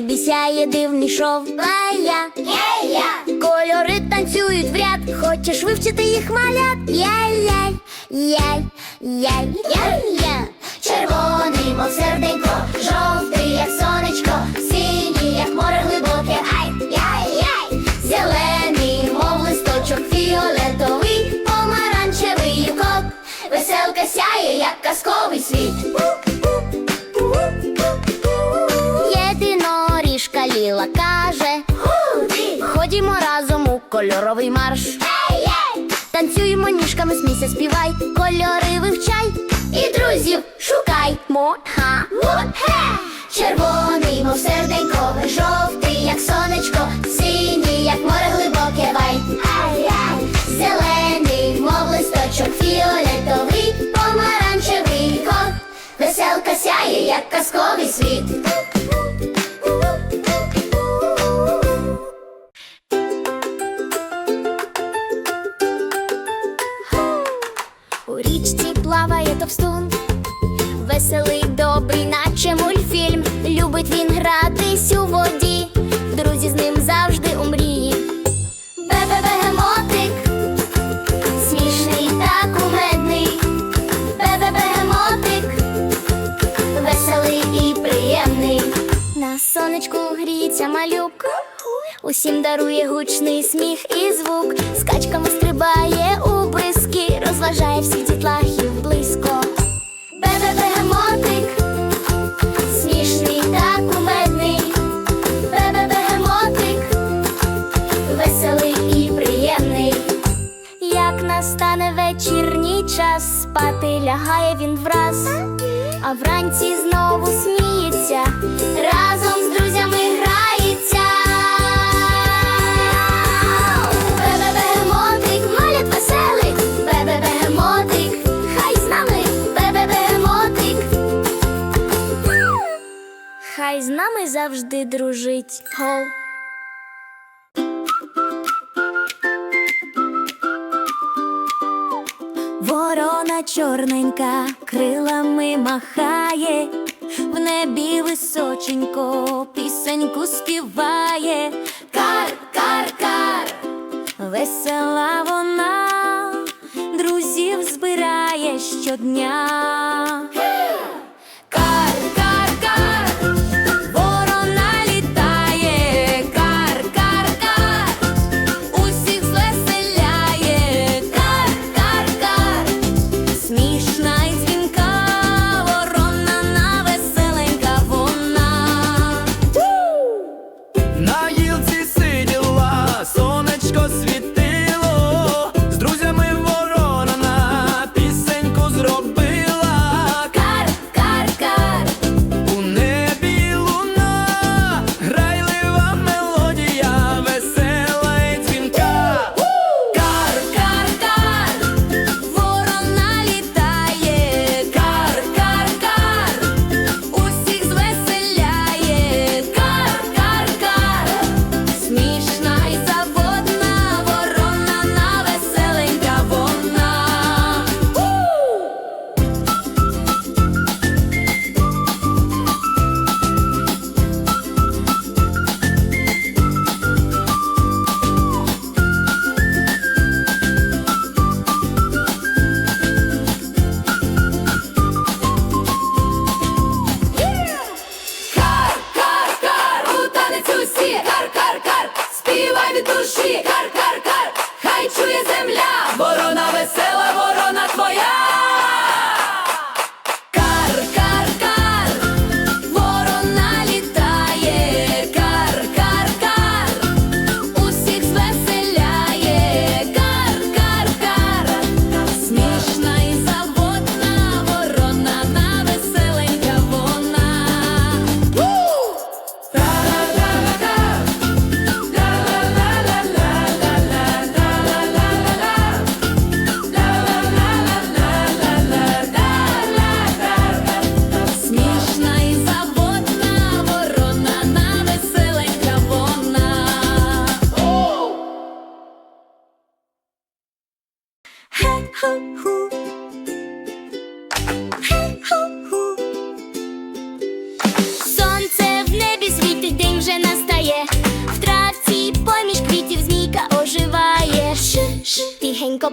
небі сяє дивний шов. Лая, я, кольори танцюють в ряд. Хочеш вивчити їх малят? Яй-яй, яй, яй, яй-я. Червоний, мов серденько, жовтий, як сонечко, синій, як море глибоке. Ай, яй, яй, зелений, мов листочок, фіолетовий, помаранчевий кот. Веселка сяє, як казковий світ. Кольоровий марш. Танцюємо ніжками, смійся, співай, кольори вивчай. І друзів шукай. Мо-ха Мо-хе. Червоний, мов серденько, жовтий, як сонечко, синій, як море глибоке вай. Ай-яй, зелений, мов листочок, фіолетовий, помаранчевий кот. Веселка сяє, як казковий світ. Усім дарує гучний сміх і звук, скачками стрибає у бризки, розважає всіх дітлахів близько. Бебе-бегемотик, смішний та кумедний. Бебе-бегемотик, веселий приємний. Як настане вечірній час, спати лягає він враз, а вранці знову сміється, разом з друзями Хай з нами завжди дружить. Гоу. Ворона чорненька крилами махає, в небі височенько пісеньку співає. Кар, кар, кар, весела вона, друзів збирає щодня.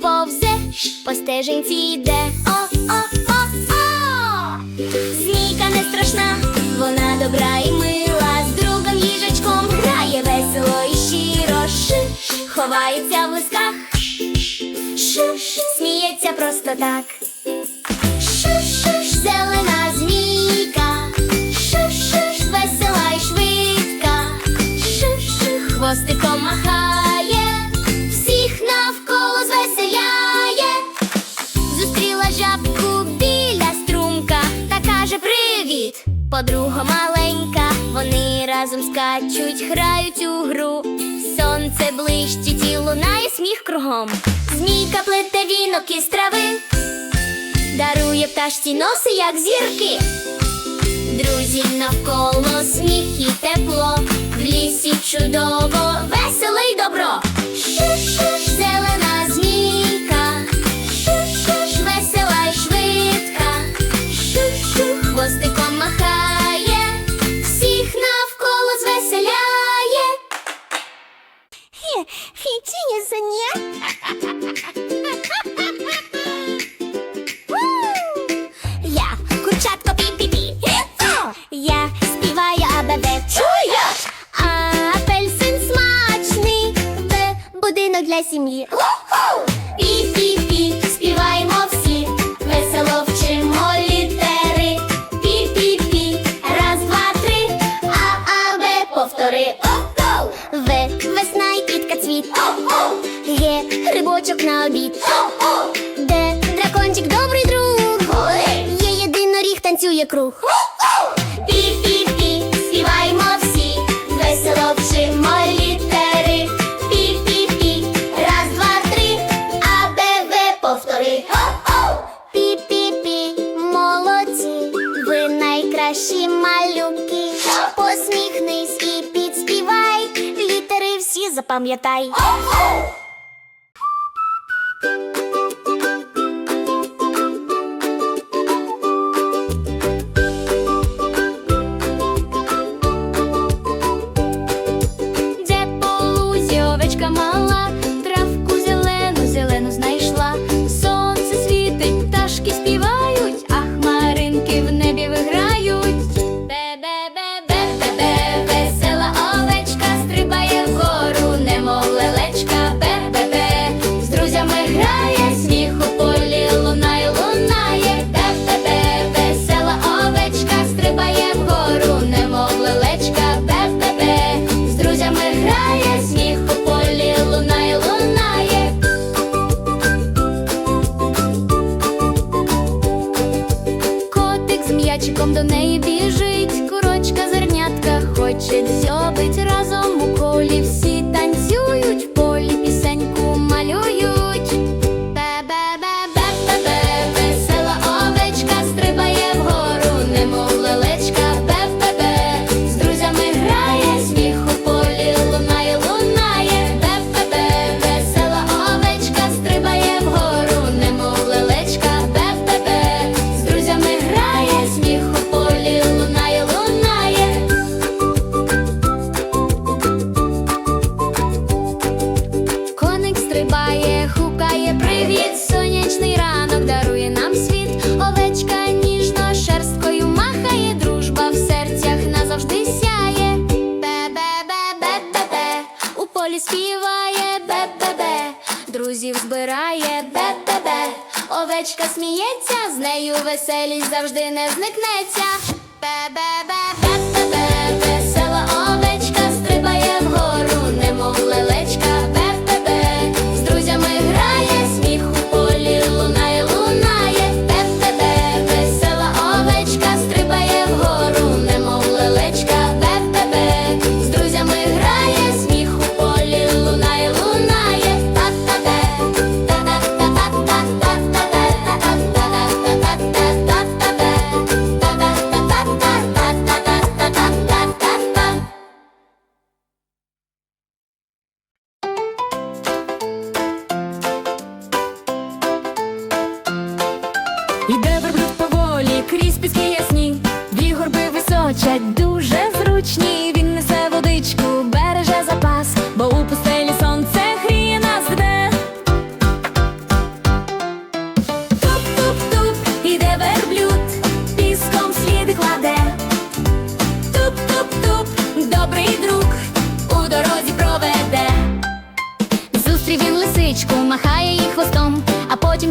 повзе, по стежинці йде. О, о, о, о, змійка не страшна, вона добра і мила, з другом їжачком грає весело і щиро Ши, ховається в лисках, Ши, сміється просто так. подруга маленька, вони разом скачуть, грають у гру, сонце блищить і лунає сміх кругом. Змійка плете вінок із трави, дарує пташці носи, як зірки. Друзі навколо сміх і тепло, в лісі чудово, весело й добро. Шу-шу! Повшимо літери. Пі-пі-пі Раз, два, три, А, Б, повтори. О-о! Пі-пі-пі, молодці, ви найкращі малюки. Посміхнись і підспівай, літери всі запам'ятай.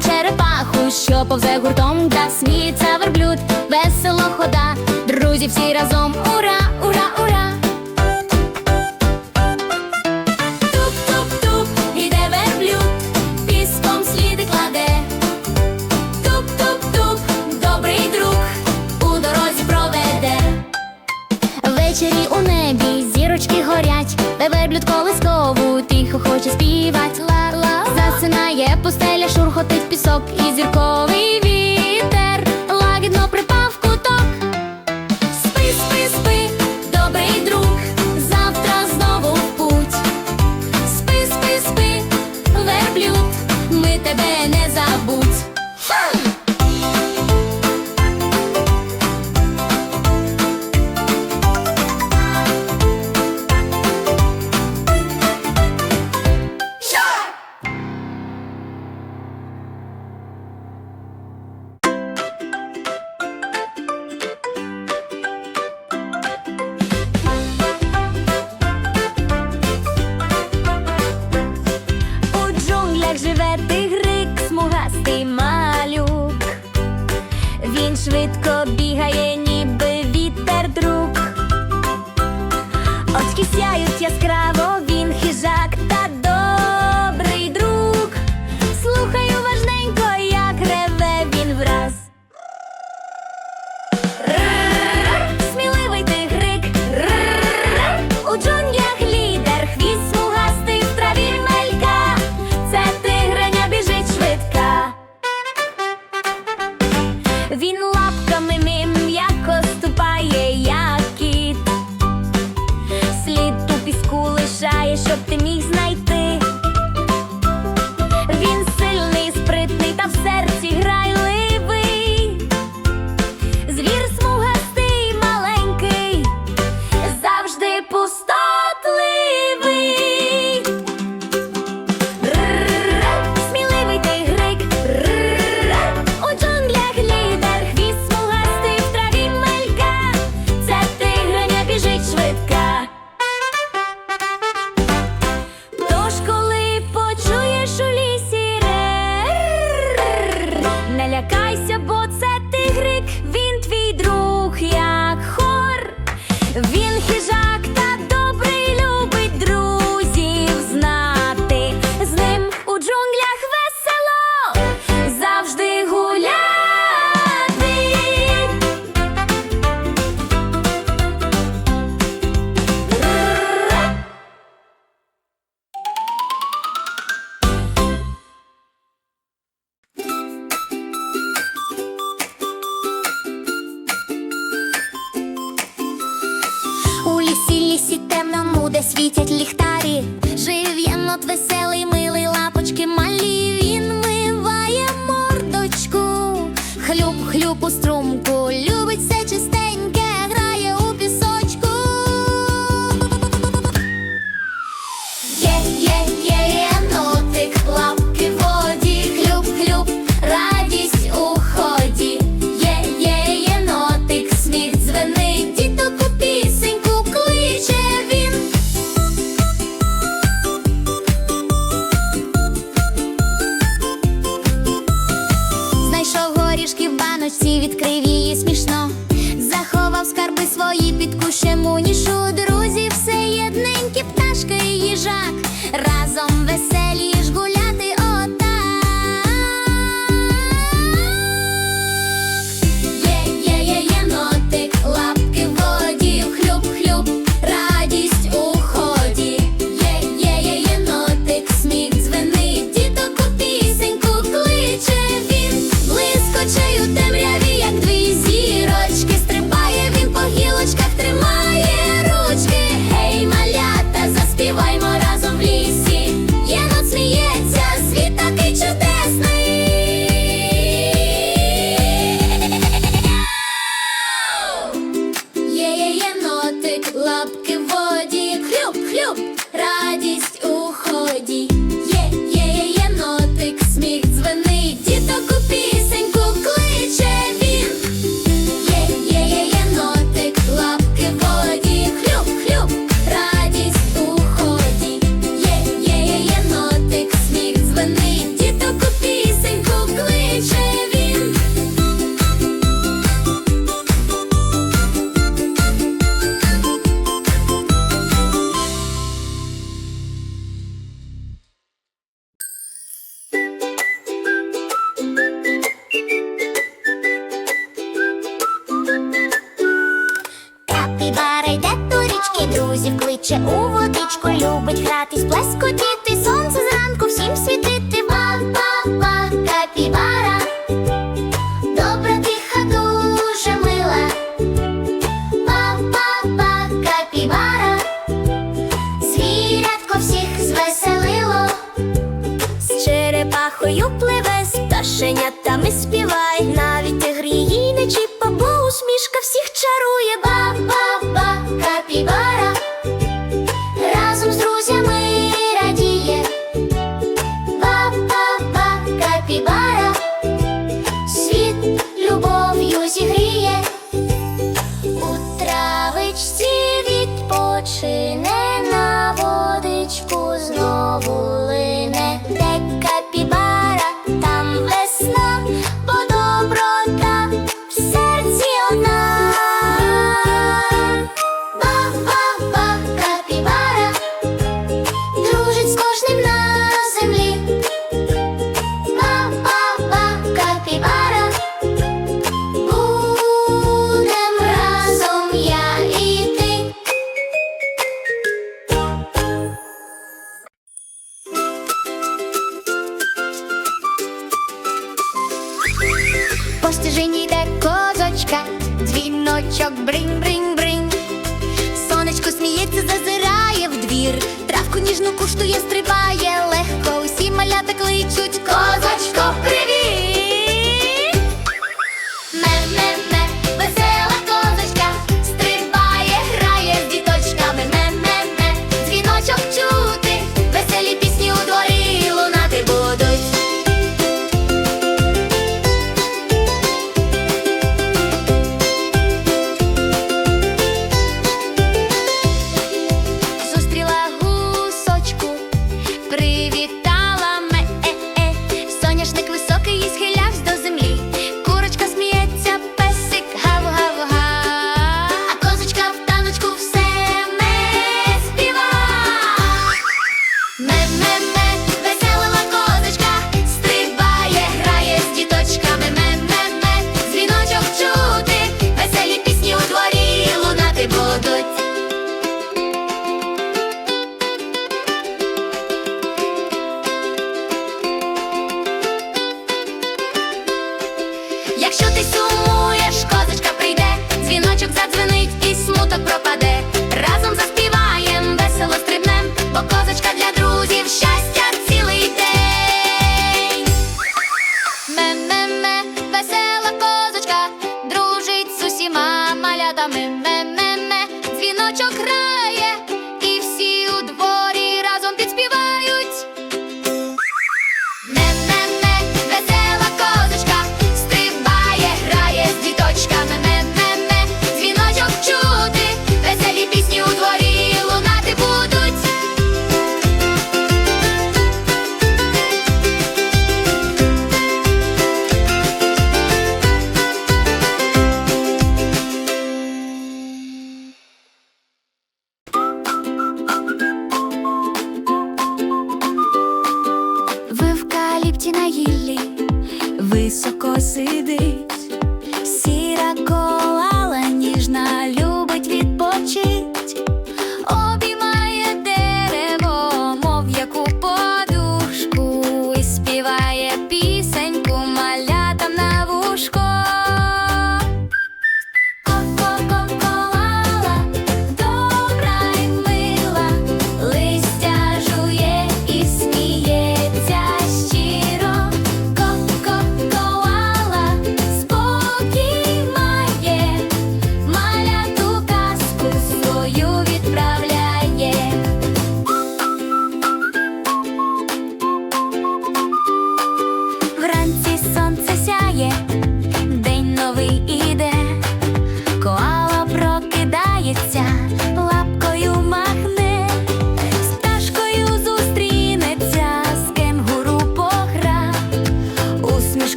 черепаху, що повзе гуртом, та сміється верблюд, весело хода, друзі всі разом, ура! Пахотить пісок і зірковий. лісі темному, де світять ліхтарі, жив єнот веселий, милий лапочки малі. Він миває мордочку, хлюб, хлюб у струмку.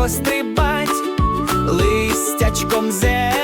Високо стрибать, листячком зеленьким